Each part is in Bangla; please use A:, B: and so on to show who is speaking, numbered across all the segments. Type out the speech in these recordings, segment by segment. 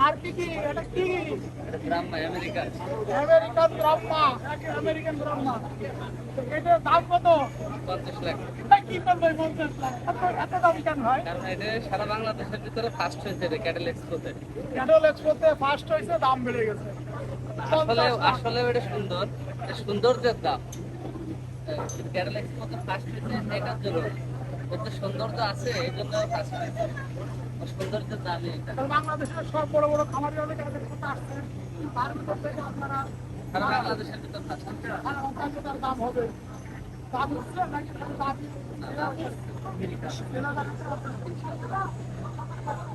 A: আর কি কি এটা কি আমেরিকান আমেরিকান তো এটার দাম কত
B: পঞ্চাশ লাখ
A: এটা কি এত দাম কেন হয়
B: কারণ এটা সারা বাংলাদেশের ভিতরে ফার্স্ট হয়েছে এটা ক্যাটেল এক্সপোতে
A: ক্যাটল এক্সপোতে ফার্স্ট হয়েছে দাম বেড়ে গেছে।
B: আসলে আসলে এটা সুন্দর। এটা সৌন্দর্যের দাম ক্যাটেল এক্সপোতে ফার্স্ট হয়েছে এটার জন্য ওর সৌন্দর্য আছে এই জন্য ফার্স্ট হয়েছে। সৌন্দর্যের দামই এটা।
A: বাংলাদেশের সব বড় বড় খামারি হলে আসছে। তার ভিতর থেকে আপনারা
B: বাংলাদেশের ভিতর ফার্স্ট
A: কাছে তার দাম হবে। দাম উঠছে নাকি খালি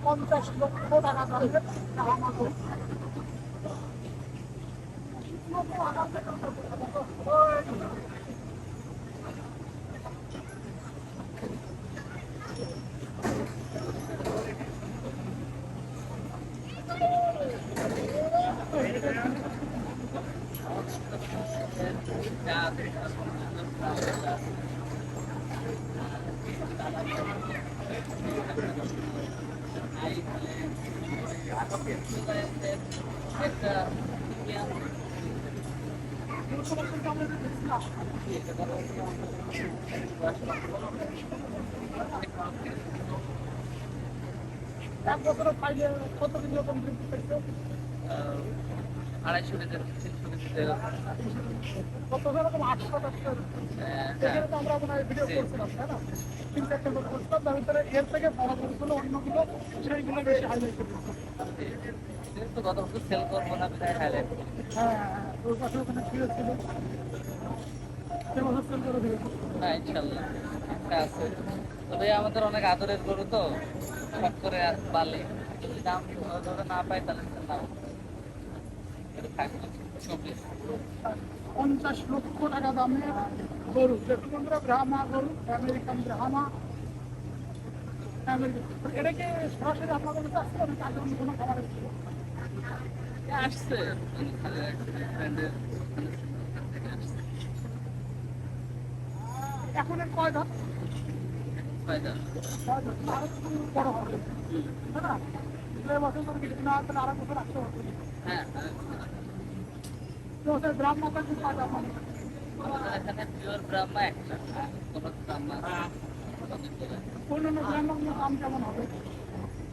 A: পঞ্চাশ লক্ষ টাকা আমাকে
B: একটা
A: এক বছরে কত দিন রকম
B: আড়াইশো কেজি তিনশো কেজি
A: কত রকম আটশো টাকা এখানে তো আমরা হয় ভিডিও করছিলাম তাই না তিন চারটে লোক করছিলাম তার ভিতরে এর থেকে বড় বড়গুলো অন্যগুলো সেইগুলো বেশি হাইলাইট করেছে
B: তো গত বছর সেল করব না হাইলাইট
A: হ্যাঁ হ্যাঁ।
B: হ্যাঁ তবে আমাদের অনেক আদরের গরু তো শখ করে আর যদি দাম ভালোভাবে না পাই তাহলে চব্বিশ
A: পঞ্চাশ লক্ষ টাকা দামের গরু বন্ধুরা ব্রাহ্মা গরু আমেরিকান ব্রাহ্মা আমেরিকান এটা কি সরাসরি আপনাদের কাছে কোনো খাবার ছিল
B: আসছে
A: এখন এর কয় ধাপ? বড় হবে না দুই বছর ধরে কিছু না তাহলে আরও বছর রাখতে হবে
B: হ্যাঁ।
A: তো ওদের যাবে না।
B: আমাদের এখানে পিওর ব্রাহ্মা একটা। কোনো ব্রাহ্মা
A: অন্যান্য ব্রাহ্মাগুলোর দাম কেমন হবে?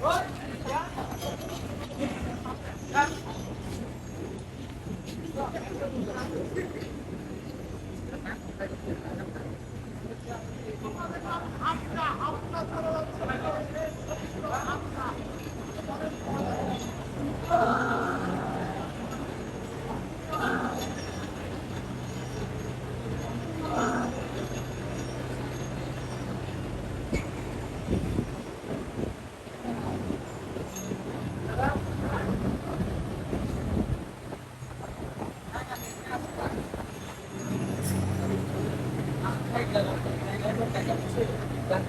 A: What? Thank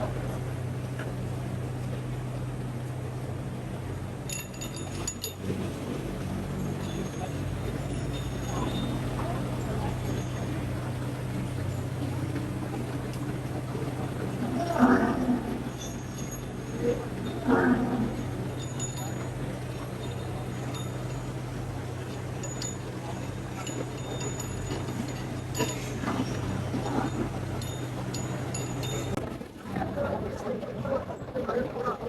A: you.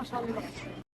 A: মাশাআল্লাহ।